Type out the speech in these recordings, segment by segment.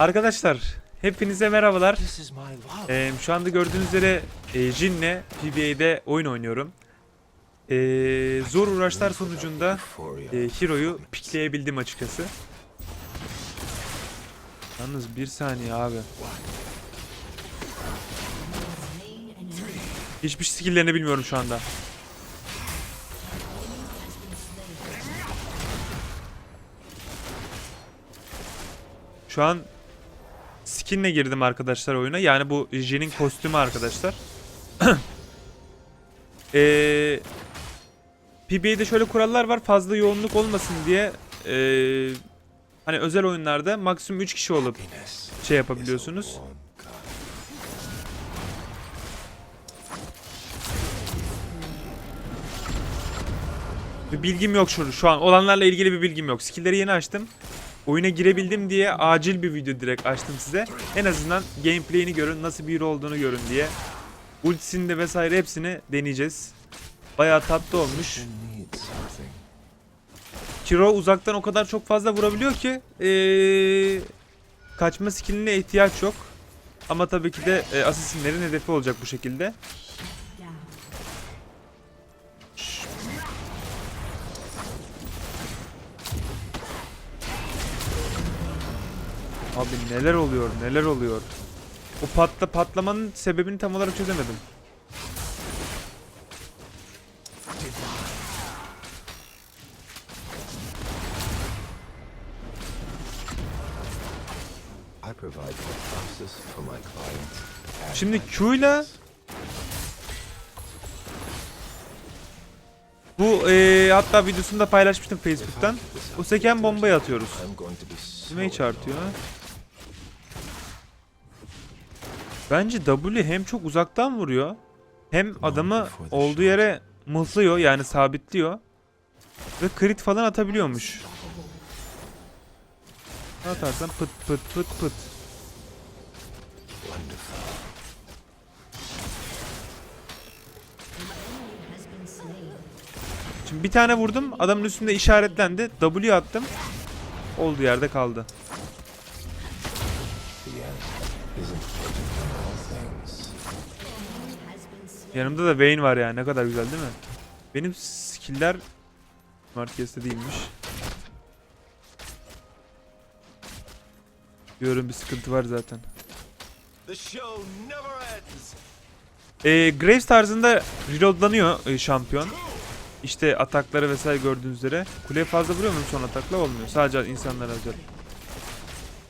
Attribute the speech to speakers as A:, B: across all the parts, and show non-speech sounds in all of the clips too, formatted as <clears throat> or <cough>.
A: Arkadaşlar hepinize merhabalar. Ee, şu anda gördüğünüz üzere e, Jin'le PBA'de oyun oynuyorum. Ee, zor uğraşlar sonucunda e, Hero'yu pikleyebildim açıkçası. Yalnız bir saniye abi. Hiçbir skill'lerini bilmiyorum şu anda. Şu an skinle girdim arkadaşlar oyuna. Yani bu Jin'in kostümü arkadaşlar. <clears throat> Eee PBA'de şöyle kurallar var. Fazla yoğunluk olmasın diye eee, hani özel oyunlarda maksimum 3 kişi olup şey yapabiliyorsunuz. Bir bilgim yok şu, şu an. Olanlarla ilgili bir bilgim yok. Skill'leri yeni açtım. Oyuna girebildim diye acil bir video direkt açtım size. En azından gameplay'ini görün, nasıl bir olduğunu görün diye. Ultisini de vesaire hepsini deneyeceğiz. Bayağı tatlı olmuş. Kiro uzaktan o kadar çok fazla vurabiliyor ki ee, kaçma skilline ihtiyaç yok. Ama tabii ki de e, asesinlerin hedefi olacak bu şekilde. Abi neler oluyor neler oluyor. O patla patlamanın sebebini tam olarak çözemedim. Şimdi Q'yla
B: patients.
A: bu eee, hatta videosunu da paylaşmıştım Facebook'tan.
B: Up,
A: seken bombayı atıyoruz.
B: I'm going
A: Bence W hem çok uzaktan vuruyor. Hem adamı olduğu yere mıhlıyor yani sabitliyor. Ve crit falan atabiliyormuş. Ne atarsan pıt pıt pıt pıt. Şimdi bir tane vurdum. Adamın üstünde işaretlendi. W attım. Olduğu yerde kaldı. Yanımda da Vayne var ya. Ne kadar güzel değil mi? Benim skill'ler Marquez'de değilmiş. Diyorum bir sıkıntı var zaten. Ee, Graves tarzında reloadlanıyor e, şampiyon. İşte atakları vesaire gördüğünüz üzere. Kuleye fazla vuruyor mu son atakla olmuyor. Sadece insanlara özel.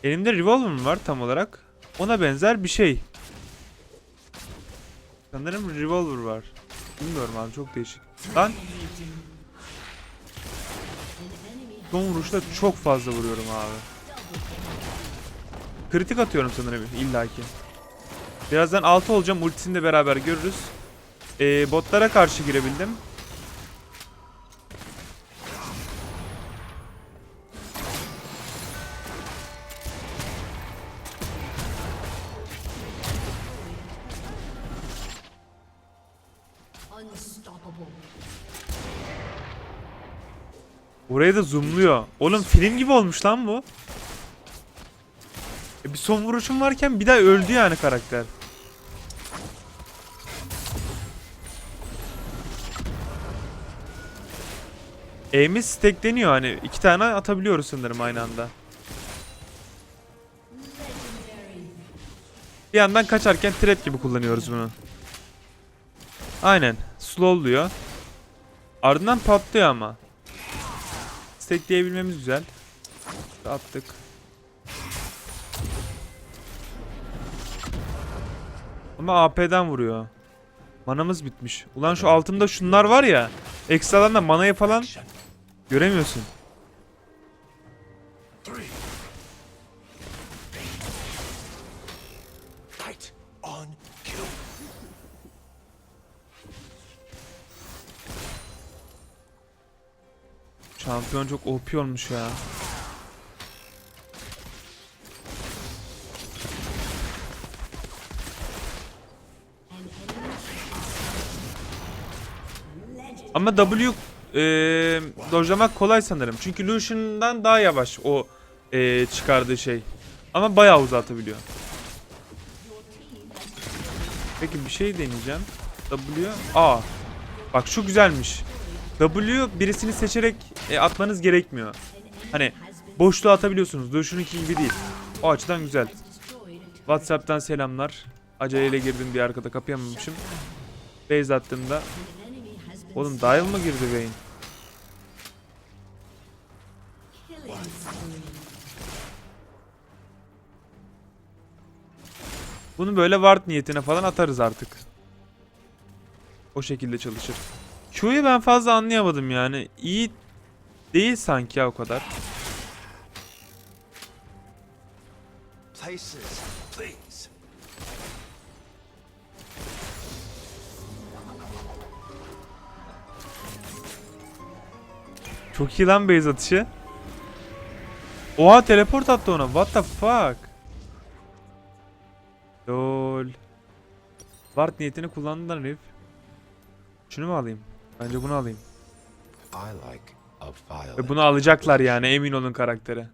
A: Elimde revolver var tam olarak. Ona benzer bir şey. Sanırım revolver var. Bilmiyorum abi çok değişik. Lan. Son vuruşta çok fazla vuruyorum abi. Kritik atıyorum sanırım illaki. Birazdan 6 olacağım. Ultisini de beraber görürüz. Ee, botlara karşı girebildim. Oraya da zoomluyor. Oğlum film gibi olmuş lan bu. E, bir son vuruşum varken bir daha öldü yani karakter. Aim'i stackleniyor hani. iki tane atabiliyoruz sanırım aynı anda. Bir yandan kaçarken thread gibi kullanıyoruz bunu. Aynen. Slowluyor. Ardından patlıyor ama. Stackleyebilmemiz güzel. Attık. Ama AP'den vuruyor. Manamız bitmiş. Ulan şu altımda şunlar var ya. Ekstradan da manayı falan göremiyorsun. Şampiyon çok OP olmuş ya. Ama W eee dojlamak kolay sanırım. Çünkü Lucian'dan daha yavaş o eee çıkardığı şey. Ama bayağı uzatabiliyor. Peki bir şey deneyeceğim. W A. Bak şu güzelmiş. W birisini seçerek e, atmanız gerekmiyor. Hani boşluğa atabiliyorsunuz. Duşununki gibi değil. O açıdan güzel. WhatsApp'tan selamlar. Aceleyle girdim bir arkada kapayamamışım. Base attığımda Oğlum dial mı girdi Vayne? Bunu böyle ward niyetine falan atarız artık. O şekilde çalışır. Q'yu ben fazla anlayamadım yani. İyi değil sanki ya o kadar. Çok iyi lan base atışı. Oha teleport attı ona. What the fuck? Lol. Ward niyetini kullandın herif. Şunu mu alayım? Bence bunu alayım. Ve bunu alacaklar yani emin olun karaktere.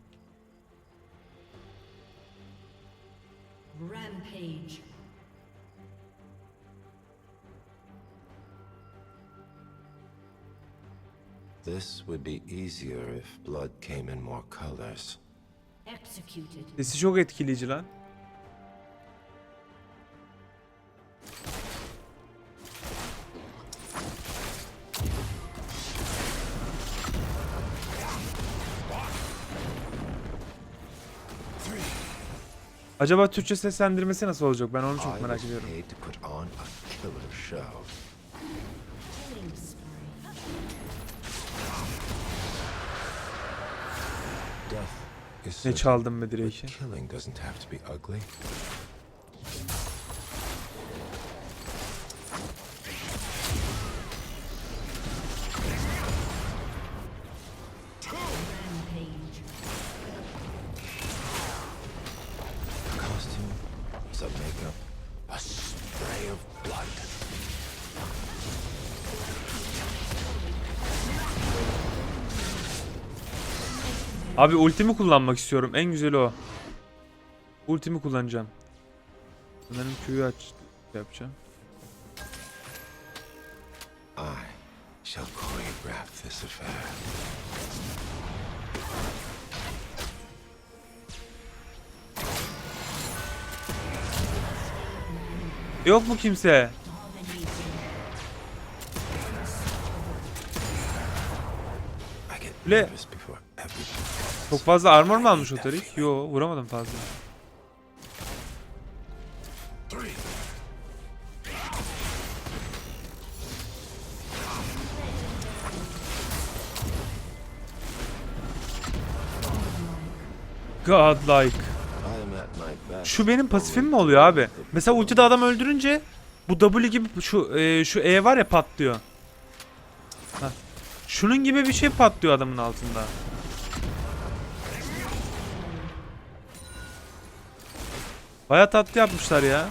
C: Rampage.
B: This would be easier if blood came in more colors.
C: Executed.
A: Sesi çok etkileyici lan. Acaba Türkçe seslendirmesi nasıl olacak? Ben onu çok merak ediyorum.
B: paid to put on
A: Abi ultimi kullanmak istiyorum. En güzeli o. Ultimi kullanacağım. Benim Q'yu aç yapacağım.
B: I shall choreograph this affair.
A: Yok mu kimse?
B: I
A: Çok fazla armor mu almış o Tarik? Yo vuramadım fazla. Godlike. Şu benim pasifim mi oluyor abi? Mesela ultide adam öldürünce bu W gibi şu e, şu E var ya patlıyor. Hah. Şunun gibi bir şey patlıyor adamın altında. Baya tatlı yapmışlar ya.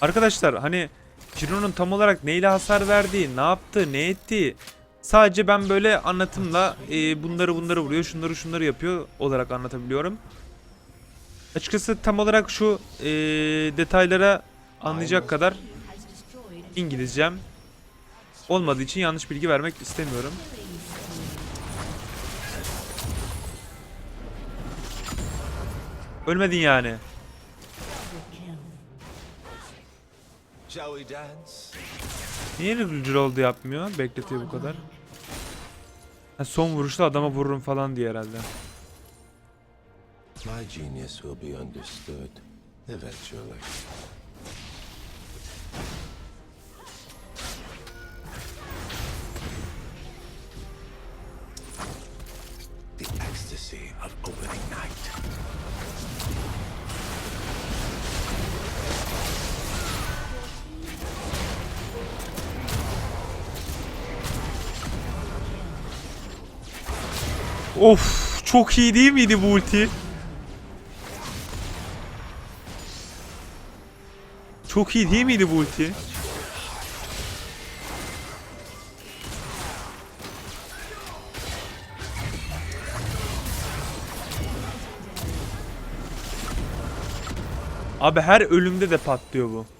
A: Arkadaşlar hani Jiro'nun tam olarak neyle hasar verdiği, ne yaptı, ne etti. Sadece ben böyle anlatımla e, bunları bunları vuruyor, şunları şunları yapıyor olarak anlatabiliyorum. Açıkçası tam olarak şu e, detaylara anlayacak kadar İngilizcem olmadığı için yanlış bilgi vermek istemiyorum. Ölmedin yani. Niye Reroll yapmıyor? Bekletiyor bu kadar. Ha, son vuruşta adama vururum falan diye herhalde.
B: My genius will be understood eventually. Of
A: çok iyi değil miydi bu ulti? Çok iyi değil miydi bu ulti? Abi her ölümde de patlıyor bu.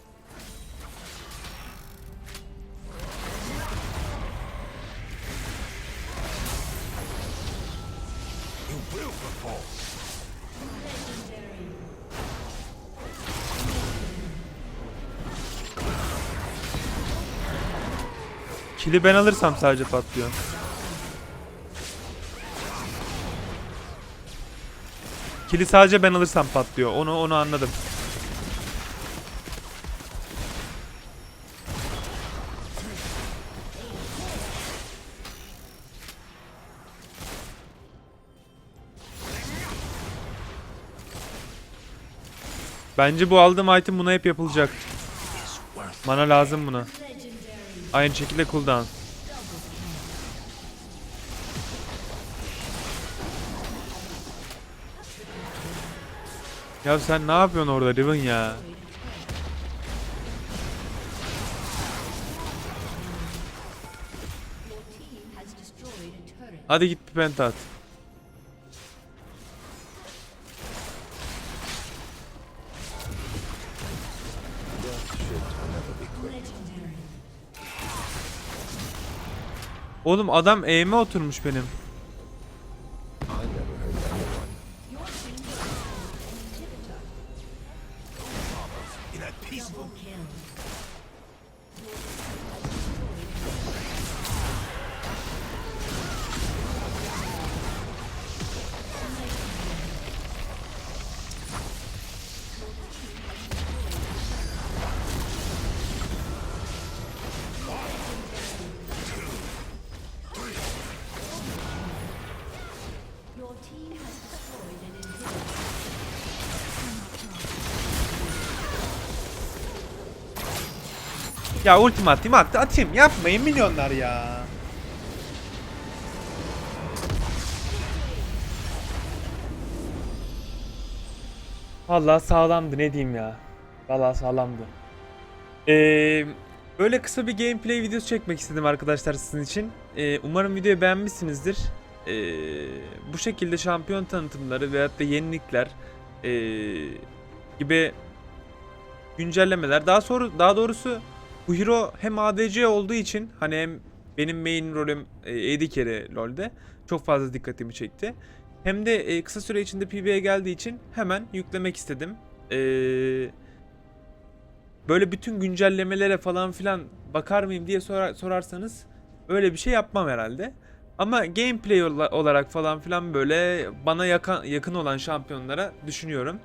A: Kili ben alırsam sadece patlıyor. Kili sadece ben alırsam patlıyor. Onu onu anladım. Bence bu aldığım item buna hep yapılacak. Mana lazım buna. Aynı şekilde cooldown. Ya sen ne yapıyorsun orada Riven ya? Hadi git bir penta at. Oğlum adam eğime oturmuş benim. Ya ultim atayım at, atayım yapmayın milyonlar ya. Vallahi sağlamdı ne diyeyim ya. Vallahi sağlamdı. Ee, böyle kısa bir gameplay videosu çekmek istedim arkadaşlar sizin için. Ee, umarım videoyu beğenmişsinizdir. Ee, bu şekilde şampiyon tanıtımları veyahut da yenilikler ee, gibi güncellemeler. Daha sonra daha doğrusu bu hero hem ADC olduğu için hani hem benim main rolüm e, AD carry LoL'de çok fazla dikkatimi çekti. Hem de e, kısa süre içinde PvE'ye geldiği için hemen yüklemek istedim. Ee, böyle bütün güncellemelere falan filan bakar mıyım diye sorar, sorarsanız öyle bir şey yapmam herhalde. Ama gameplay ola- olarak falan filan böyle bana yakın, yakın olan şampiyonlara düşünüyorum.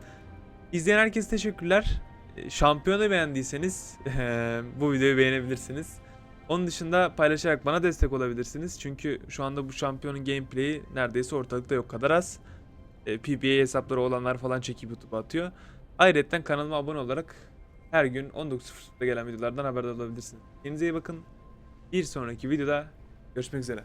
A: İzleyen herkese teşekkürler. E, Şampiyonu beğendiyseniz <laughs> bu videoyu beğenebilirsiniz. Onun dışında paylaşarak bana destek olabilirsiniz. Çünkü şu anda bu şampiyonun gameplay'i neredeyse ortalıkta yok kadar az. E, PBA hesapları olanlar falan çekip YouTube'a atıyor. Ayrıca kanalıma abone olarak her gün 19.00'da gelen videolardan haberdar olabilirsiniz. Kendinize iyi bakın. Bir sonraki videoda görüşmek üzere.